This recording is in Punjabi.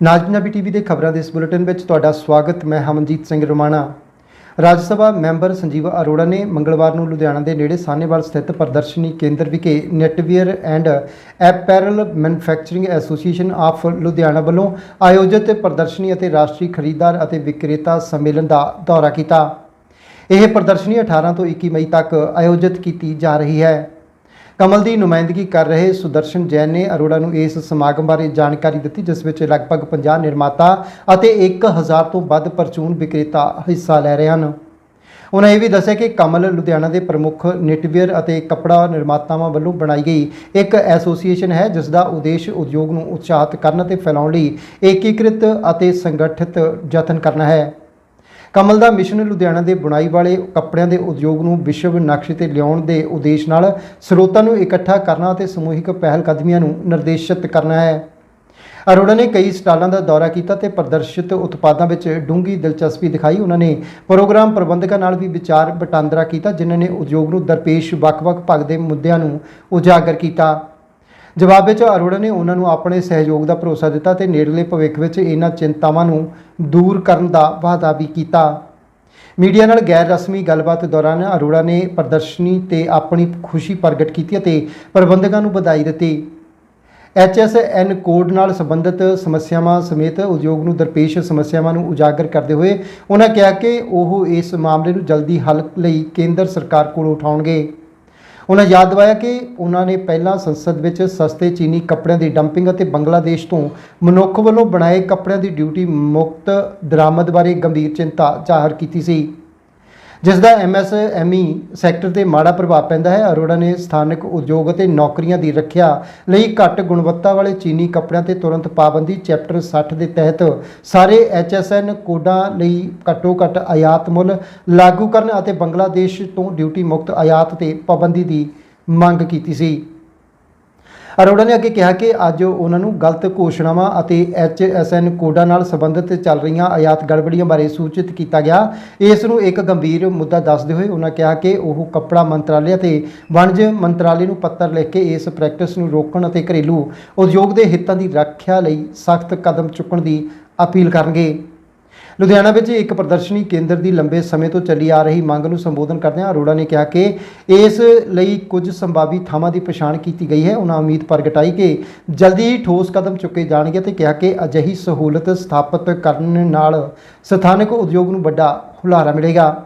ਨਾਜ ਪੰਜਾਬੀ ਟੀਵੀ ਦੇ ਖਬਰਾਂ ਦੇ ਇਸ ਬੁਲੇਟਿਨ ਵਿੱਚ ਤੁਹਾਡਾ ਸਵਾਗਤ, ਮੈਂ ਹਮਨਜੀਤ ਸਿੰਘ ਰੋਮਾਣਾ। ਰਾਜ ਸਭਾ ਮੈਂਬਰ ਸੰਜੀਵ ਅਰੋੜਾ ਨੇ ਮੰਗਲਵਾਰ ਨੂੰ ਲੁਧਿਆਣਾ ਦੇ ਨੇੜੇ ਸਾਨੇਵਾਲ ਸਥਿਤ ਪ੍ਰਦਰਸ਼ਨੀ ਕੇਂਦਰ ਵਿਖੇ knitwear and apparel manufacturing association of Ludhiana ਵੱਲੋਂ ਆਯੋਜਿਤ ਪ੍ਰਦਰਸ਼ਨੀ ਅਤੇ ਰਾਸ਼ਟਰੀ ਖਰੀਦਦਾਰ ਅਤੇ ਵਿਕਰੇਤਾ ਸੰਮੇਲਨ ਦਾ ਦੌਰਾ ਕੀਤਾ। ਇਹ ਪ੍ਰਦਰਸ਼ਨੀ 18 ਤੋਂ 21 ਮਈ ਤੱਕ ਆਯੋਜਿਤ ਕੀਤੀ ਜਾ ਰਹੀ ਹੈ। ਕਮਲ ਦੀ ਨੁਮਾਇੰਦਗੀ ਕਰ ਰਹੇ ਸੁਦਰਸ਼ਨ ਜੈਨ ਨੇ ਅਰੋੜਾ ਨੂੰ ਇਸ ਸਮਾਗਮ ਬਾਰੇ ਜਾਣਕਾਰੀ ਦਿੱਤੀ, ਜਿਸ ਵਿੱਚ ਲਗਭਗ 50 ਨਿਰਮਾਤਾ ਅਤੇ 1000 ਤੋਂ ਵੱਧ ਪਰਚੂਨ ਵਿਕਰੇਤਾ ਹਿੱਸਾ ਲੈ ਰਹੇ ਹਨ। ਉਹਨਾਂ ਇਹ ਵੀ ਦੱਸਿਆ ਕਿ ਕਮਲ ਲੁਧਿਆਣਾ ਦੇ ਪ੍ਰਮੁੱਖ ਨਿਟਵੀਅਰ ਅਤੇ ਕੱਪੜਾ ਨਿਰਮਾਤਾਵਾਂ ਵੱਲੋਂ ਬਣਾਈ ਗਈ ਇੱਕ ਐਸੋਸੀਏਸ਼ਨ ਹੈ, ਜਿਸ ਦਾ ਉਦੇਸ਼ ਉਦਯੋਗ ਨੂੰ ਉਤਸ਼ਾਹਿਤ ਕਰਨ ਅਤੇ ਫੈਲਾਉਣ ਲਈ ਏਕੀਕ੍ਰਿਤ ਅਤੇ ਸੰਗਠਿਤ ਯਤਨ ਕਰਨਾ ਹੈ। ਕਮਲ ਦਾ ਮਿਸ਼ਨ ਲੁਧਿਆਣਾ ਦੇ ਬੁਣਾਈ ਵਾਲੇ ਕੱਪੜਿਆਂ ਦੇ ਉਦਯੋਗ ਨੂੰ ਵਿਸ਼ਵ ਨਕਸ਼ੇ ਤੇ ਲਿਆਉਣ ਦੇ ਉਦੇਸ਼ ਨਾਲ ਸਰੋਤਾਂ ਨੂੰ ਇਕੱਠਾ ਕਰਨਾ ਅਤੇ ਸਮੂਹਿਕ ਪਹਿਲ ਕਦਮੀਆਂ ਨੂੰ ਨਿਰਦੇਸ਼ਿਤ ਕਰਨਾ ਹੈ। ਅਰੋੜਾ ਨੇ ਕਈ ਸਟਾਲਾਂ ਦਾ ਦੌਰਾ ਕੀਤਾ ਤੇ ਪ੍ਰਦਰਸ਼ਿਤ ਉਤਪਾਦਾਂ ਵਿੱਚ ਡੂੰਘੀ ਦਿਲਚਸਪੀ ਦਿਖਾਈ। ਉਹਨਾਂ ਨੇ ਪ੍ਰੋਗਰਾਮ ਪ੍ਰਬੰਧਕਾਂ ਨਾਲ ਵੀ ਵਿਚਾਰ ਵਟਾਂਦਰਾ ਕੀਤਾ, ਜਿਨ੍ਹਾਂ ਨੇ ਉਦਯੋਗ ਨੂੰ ਦਰਪੇਸ਼ ਵੱਖ-ਵੱਖ ਭਗਦੇ ਮੁੱਦਿਆਂ ਨੂੰ ਉਜਾਗਰ ਕੀਤਾ। ਜਵਾਬ ਵਿੱਚ ਅਰੋੜਾ ਨੇ ਉਹਨਾਂ ਨੂੰ ਆਪਣੇ ਸਹਿਯੋਗ ਦਾ ਭਰੋਸਾ ਦਿੱਤਾ ਤੇ ਨੇੜਲੇ ਭਵਿੱਖ ਵਿੱਚ ਇਹਨਾਂ ਚਿੰਤਾਵਾਂ ਨੂੰ ਦੂਰ ਕਰਨ ਦਾ ਵਾਅਦਾ ਵੀ ਕੀਤਾ। ਮੀਡੀਆ ਨਾਲ ਗੈਰ ਰਸਮੀ ਗੱਲਬਾਤ ਦੌਰਾਨ ਅਰੋੜਾ ਨੇ ਪ੍ਰਦਰਸ਼ਨੀ ਤੇ ਆਪਣੀ ਖੁਸ਼ੀ ਪ੍ਰਗਟ ਕੀਤੀ ਅਤੇ ਪ੍ਰਬੰਧਕਾਂ ਨੂੰ ਵਧਾਈ ਦਿੱਤੀ। ਐਚਐਸਐਨ ਕੋਡ ਨਾਲ ਸੰਬੰਧਿਤ ਸਮੱਸਿਆਵਾਂ ਸਮੇਤ ਉਦਯੋਗ ਨੂੰ ਦਰਪੇਸ਼ ਸਮੱਸਿਆਵਾਂ ਨੂੰ ਉਜਾਗਰ ਕਰਦੇ ਹੋਏ ਉਹਨਾਂ ਕਿਹਾ ਕਿ ਉਹ ਇਸ ਮਾਮਲੇ ਨੂੰ ਜਲਦੀ ਹੱਲ ਲਈ ਕੇਂਦਰ ਸਰਕਾਰ ਕੋਲ ਉਠਾਉਣਗੇ। ਉਹਨਾਂ ਯਾਦ ਦਿਵਾਇਆ ਕਿ ਉਹਨਾਂ ਨੇ ਪਹਿਲਾਂ ਸੰਸਦ ਵਿੱਚ ਸਸਤੇ ਚੀਨੀ ਕੱਪੜਿਆਂ ਦੀ ਡੰਪਿੰਗ ਅਤੇ ਬੰਗਲਾਦੇਸ਼ ਤੋਂ ਮਨੁੱਖ ਵੱਲੋਂ ਬਣਾਏ ਕੱਪੜਿਆਂ ਦੀ ਡਿਊਟੀ ਮੁਕਤ, ਦਰਾਮਦ ਬਾਰੇ ਗੰਭੀਰ ਚਿੰਤਾ ਜ਼ਾਹਰ ਕੀਤੀ ਸੀ। ਜਿਸ ਦਾ ਐਮਐਸਐਮਈ ਸੈਕਟਰ ਤੇ ਮਾੜਾ ਪ੍ਰਭਾਵ ਪੈਂਦਾ ਹੈ। ਅਰੋੜਾ ਨੇ ਸਥਾਨਕ ਉਦਯੋਗ ਅਤੇ ਨੌਕਰੀਆਂ ਦੀ ਰੱਖਿਆ ਲਈ ਘੱਟ ਗੁਣਵੱਤਾ ਵਾਲੇ ਚੀਨੀ ਕੱਪੜਿਆਂ ਤੇ ਤੁਰੰਤ ਪਾਬੰਦੀ ਚੈਪਟਰ 60 ਦੇ ਤਹਿਤ ਸਾਰੇ ਐਚਐਸਐਨ ਕੋਡਾਂ ਲਈ ਘੱਟੋ ਘੱਟ ਆਯਾਤ ਮੁੱਲ ਲਾਗੂ ਕਰਨ ਅਤੇ ਬੰਗਲਾਦੇਸ਼ ਤੋਂ ਡਿਊਟੀ ਮੁਕਤ ਆਯਾਤ ਤੇ ਪਾਬੰਦੀ ਦੀ ਮੰਗ ਕੀਤੀ ਸੀ। ਅਰੋੜਾ ਨੇ ਅੱਗੇ ਕਿਹਾ ਕਿ ਅੱਜ ਉਹਨਾਂ ਨੂੰ ਗਲਤ ਘੋਸ਼ਣਾਵਾਂ ਅਤੇ ਐਚਐਸਐਨ ਕੋਡਾਂ ਨਾਲ ਸੰਬੰਧਿਤ ਚੱਲ ਰਹੀਆਂ ਆਯਾਤ ਗੜਬੜੀਆਂ ਬਾਰੇ ਸੂਚਿਤ ਕੀਤਾ ਗਿਆ। ਇਸ ਨੂੰ ਇੱਕ ਗੰਭੀਰ ਮੁੱਦਾ ਦੱਸਦੇ ਹੋਏ ਉਹਨਾਂ ਕਿਹਾ ਕਿ ਉਹ ਕੱਪੜਾ ਮੰਤਰਾਲੇ ਅਤੇ ਵਣਜ ਮੰਤਰਾਲੇ ਨੂੰ ਪੱਤਰ ਲਿਖ ਕੇ ਇਸ ਪ੍ਰੈਕਟਿਸ ਨੂੰ ਰੋਕਣ ਅਤੇ ਘਰੇਲੂ ਉਦਯੋਗ ਦੇ ਹਿੱਤਾਂ ਦੀ ਰੱਖਿਆ ਲਈ ਸਖਤ ਕਦਮ ਚੁੱਕਣ ਦੀ ਅਪੀਲ ਕਰਨਗੇ। ਲੁਧਿਆਣਾ ਵਿੱਚ ਇੱਕ ਪ੍ਰਦਰਸ਼ਨੀ ਕੇਂਦਰ ਦੀ ਲੰਬੇ ਸਮੇਂ ਤੋਂ ਚੱਲੀ ਆ ਰਹੀ ਮੰਗ ਨੂੰ ਸੰਬੋਧਨ ਕਰਦਿਆਂ ਅਰੋੜਾ ਨੇ ਕਿਹਾ ਕਿ ਇਸ ਲਈ ਕੁਝ ਸੰਭਾਵੀ ਥਾਵਾਂ ਦੀ ਪਛਾਣ ਕੀਤੀ ਗਈ ਹੈ। ਉਹਨਾਂ ਉਮੀਦ ਪ੍ਰਗਟਾਈ ਕਿ ਜਲਦੀ ਹੀ ਠੋਸ ਕਦਮ ਚੁੱਕੇ ਜਾਣਗੇ ਤੇ ਕਿਹਾ ਕਿ ਅਜਿਹੀ ਸਹੂਲਤ ਸਥਾਪਿਤ ਕਰਨ ਨਾਲ ਸਥਾਨਕ ਉਦਯੋਗ ਨੂੰ ਵੱਡਾ ਹੁਲਾਰਾ ਮਿਲੇਗਾ।